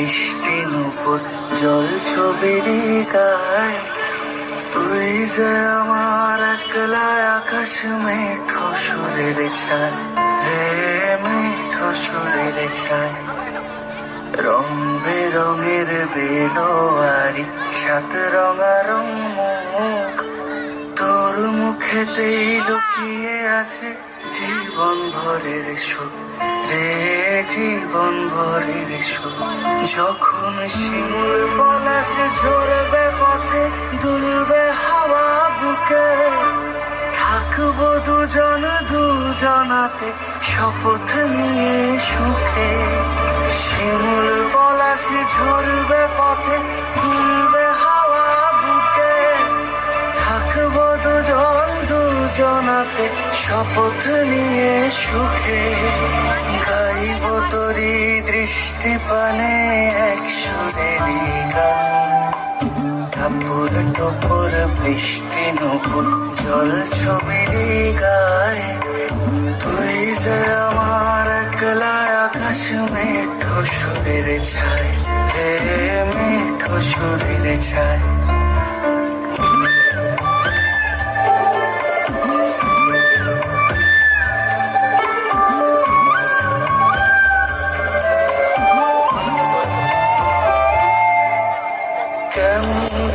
বৃষ্টি নূপুর জল ছবির গায়। তুই যে আমার একলা আকাশ মেঠো সুরের ছায়, হে মেঠো সুরের ছায়। রং বেরঙের বেলোয়ারি, সাত রঙা রং মুখ, তোর মুখেতেই লুকিয়ে আছে জীবন ভরের সুখ, রে জীবন ভরের সুখ। যখন শিমুল পলাশে ঝরবে পথে, দুলবে হাওয়া বুকে। থাকব দুজন দুজনাতে, শপথ নিয়ে সুখে। শিমুল পলাশে ঝরবে পথে, দুলবে হাওয়া বুকে। থাকব দুজন দুজনাতে শপথ নিয়ে সুখে গাইব তোরি দৃষ্টি পানে এক সুরেরই গান টাপুর বৃষ্টি নুপুর জল ছবির গায়ে তুই যে আমার একলা আকাশ মেঠো সুরের ছায় হে মেঠো সুরের ছায়।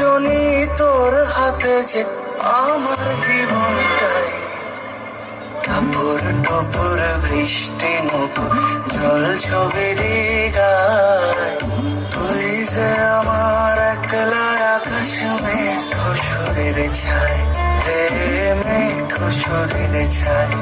সজনী তোর হাতে যে আমার জীবনটাই। কাপড় টপর বৃষ্টি নুপুর জল গায় তুই যে আমার একলা আকাশ মেঠো সুরের ছায় হে মেঠো সুরের ছায়